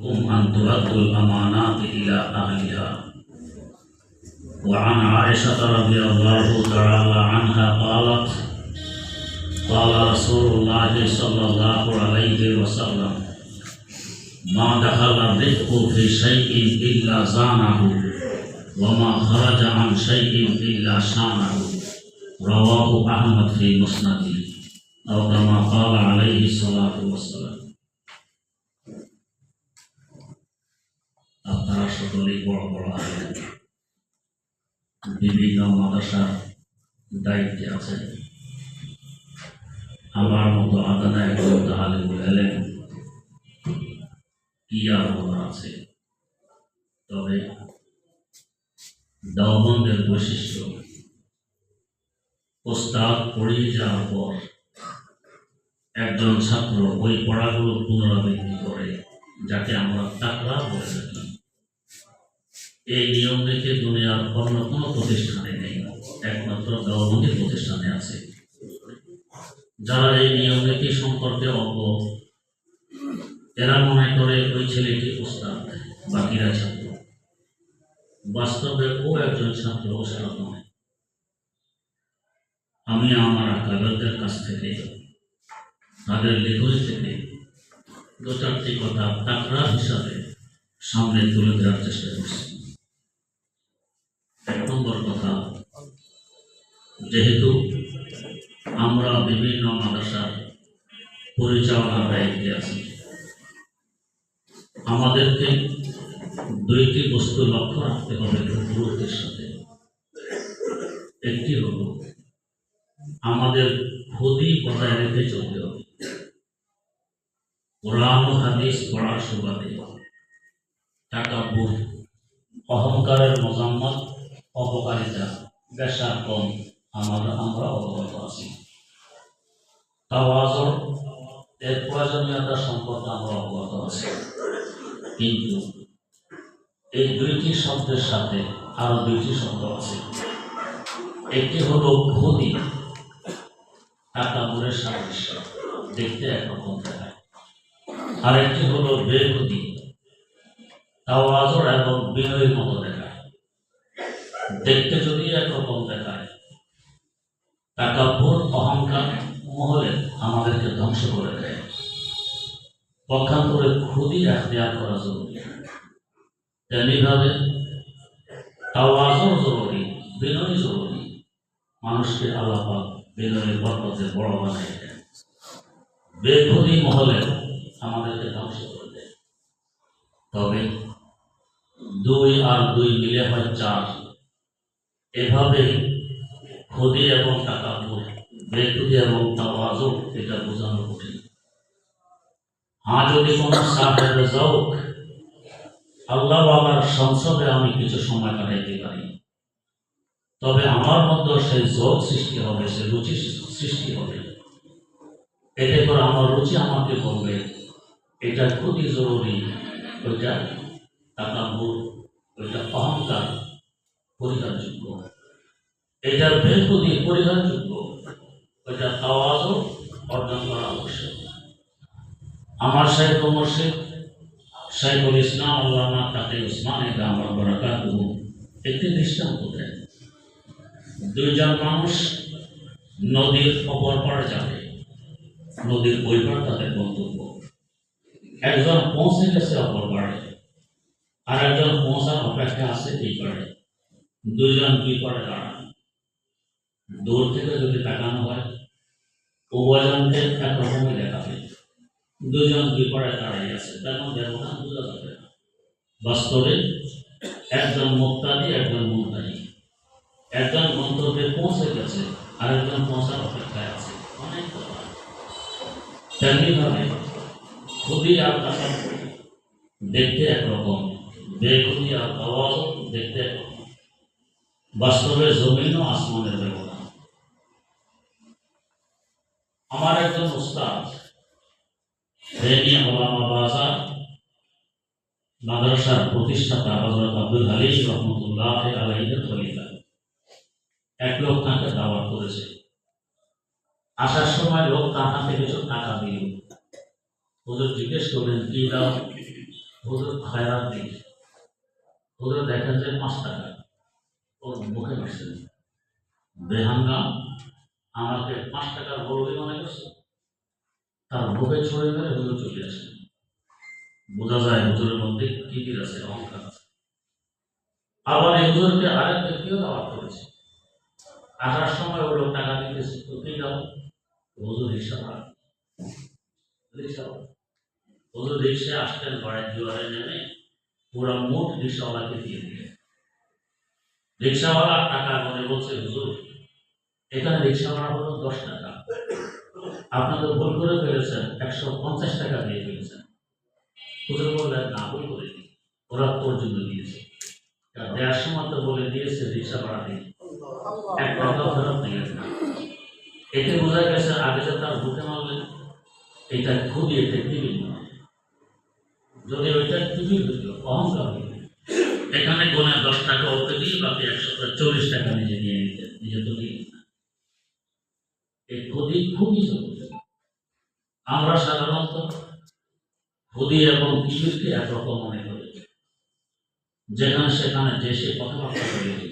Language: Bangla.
أن تؤدوا الأمانات إلى أهلها. وعن عائشة رضي الله تعالى عنها قالت قال رسول الله صلى الله عليه وسلم ما دخل الرزق في شيء إلا زانه وما خرج عن شيء إلا شانه. رواه أحمد في مسنده أو كما قال عليه الصلاة والسلام. আপনারা সকলেই বড় বড় আলেম। বিভিন্ন মাদ্রাসার দায়িত্বে আছেন। আমার মতো আদানা একজন তাহালিমুল এলেম কি আর আছে? তবে দাওবন্দের বৈশিষ্ট্য প্রস্তাব পড়িয়ে যাওয়ার পর একজন ছাত্র ওই পড়াগুলো পুনরাবৃত্তি করে, যাকে আমরা এই নিয়ম রেখে দুনিয়ার অন্য কোনো প্রতিষ্ঠানে নেই। একমাত্র দেওবন্দি প্রতিষ্ঠানে আছে। যারা এই নিয়ম নীতি সম্পর্কে অজ্ঞ এরা মনে করে ওই ছেলেটি উস্তাদ বাকিরা ছাত্র। বাস্তবে ও একজন ছাত্র ওস্তাদ নয়। আমি আমার আকাবেরদের কাছ থেকে, তাদের লেখনী থেকে দু চারটি কথা টাকরা হিসাবে সামনে তুলে দেওয়ার চেষ্টা করছি। নম্বর কথা। যেহেতু আমরা বিভিন্ন মাদ্রাসার পরিচালনার দায়িত্বে আছি, আমাদেরকে দুইটি বস্তু লক্ষ্য রাখতে হবে গুরুত্বের সাথে। একটি হলো, আমাদের খুবই বজায় রেখে চলতে হবে। কোরআন হাদিস পড়ার সুবাদে টাকা বুধ অহংকারের মজাম্মত অপকারিতা বেশা কম আমরা আমরা অবগত আছি। তাওয়াজর, এর প্রয়োজনীয়তা সম্পর্কে আমরা অবগত আছি। কিন্তু এই দুইটি শব্দের সাথে আরও দুইটি শব্দ আছে। একটি হলো খুদি টাকামুরের সাদৃশ্য। দেখতে একরকম দেখায়। আরেকটি হলো বেহুদি তাওয়াজর এবং বিনয়ের মতো দেখায়। দেখতে যদি একরকম দেখায় টাকাপুর অহংকার মহলে আমাদেরকে ধ্বংস করে দেয়। পক্ষান্তরে খুদি এখতিয়ার করা জরুরি। তেমনিভাবে তাওয়াজর জরুরি বিনয় জরুরি। মানুষকে আল্লাপাক বিনয়ের বরকতে বড় বানায় বেখুদি মহলে আমাদেরকে ধ্বংস করে দেয়। তবে দুই আর দুই মিলে হয় চার। এভাবে খুদি এবং টাকাপুর বেখুদি এবং তাওয়াজু এটা বোঝানো কঠিন। হ্যাঁ যদি কোনো সাহেব যাওক আল্লাহ বাবার সংসদে আমি কিছু সময় কাটাইতে পারি। তবে আমার মধ্যে সেই যোগ সৃষ্টি হবে সে রুচি সৃষ্টি হবে। এতে করে আমার রুচি আমাকে বলবে, এটা খুবই জরুরি, ওইটা টাকাপুর ওইটা অহংকার। পরিহারযোগ্য এটার বেহুদি পরিহারযোগ্য ওইটা তাওয়াজও অর্জন করা আবশ্যক আমার সাহেব মুর্শিদ শাইখুল ইসলাম, আল্লামা তাকে উসমান আমার বরাকাত একটি দৃষ্টান্ত দেয়। দুইজন মানুষ নদীর অপর পাড়ে যাবে। নদীর ওই পাড় তাদের গন্তব্য। একজন পৌঁছে গেছে অপর পাড়ে আর একজন পৌঁছার অপেক্ষা আছে এই পাড়ে দুইজন দুই পাড়ে দাঁড়ান দূর থেকে যদি তাকানো হয়, উভয়জনকে একরকমই দেখাবে দুজন দুই পাড়ে দাঁড়িয়ে আছে তেমন ব্যবধান বোঝা যাবে না বাস্তবে একজন মুক্তাদি একজন মুক্তাদি। একজন গন্তব্যে পৌঁছে গেছে আর একজন পৌঁছার অপেক্ষায় আছে। অনেক তেমনিভাবে খুবই আর দেখতে একরকম বেখুদি আর আওয়াজ দেখতে একরকম। বাস্তবে জমিন ও আসমানের ব্যবধান আমার একজন উস্তাদ মাদ্রাসার প্রতিষ্ঠাতা হজরত আব্দুল হালিম রহমতুল্লাহ আলাইহের খলিফা। এক লোক তাকে দাওয়াত করেছে। আসার সময় লোক তার হাতে কিছু টাকা দিল। হুজুর জিজ্ঞেস করলেন, কি দাও? হুজুর, খয়রাত দিই। হুজুর দেখেন যে পাঁচ টাকা। ওর মুখে বসে বেহাঙ্গা আমাকে পাঁচ টাকার বড়ই মনে করছে? তার মুখে ছড়ে মেরে হুজুর চলে আসে। বোঝা যায় হুজুরের মধ্যে কি কি আছে, অহংকার আছে। আবার এই হুজুরকে আরেক ব্যক্তিও দাওয়াত করেছে। আসার সময় ওগুলো টাকা দিতেছে, তো কি দাও? হুজুর হিসাব রিক্সা হুজুর রিক্সা আসতেন, বাড়ির জোয়ারে নেমে পুরো মোট রিক্সাওয়ালাকে দিয়ে দিলেন। রিক্সাওয়ালা টাকা মনে বলছে, হুজুর, এখানে রিক্সা ভাড়া হলো দশ টাকা। আপনাদের ভুল করে ফেলেছেন, একশো পঞ্চাশ টাকা দিয়ে ফেলেছেন। হুজুর বললেন, না, ভুল করিনি। ওরা তোর জন্য দিয়েছে। দেওয়ার সময় তো বলে দিয়েছে রিক্সা ভাড়া দিয়ে এক টাকাও ফেরত নিয়ে না এতে বোঝা গেছে আগে যে তার বুকে মারলেন, এটা খুবই একটা টিভি যদি ওইটা টিভি হইত অহংকার হইত এখানে গোনা দশ টাকা ওকে দিয়ে বাকি একশো চল্লিশ টাকা নিজে নিয়ে নিতে, নিজে তো নিয়ে এই ক্ষতি খুবই আমরা সাধারণত ক্ষতি এবং কিছুকে একরকম মনে করি? যেখানে সেখানে যে সে কথাবার্তা বলে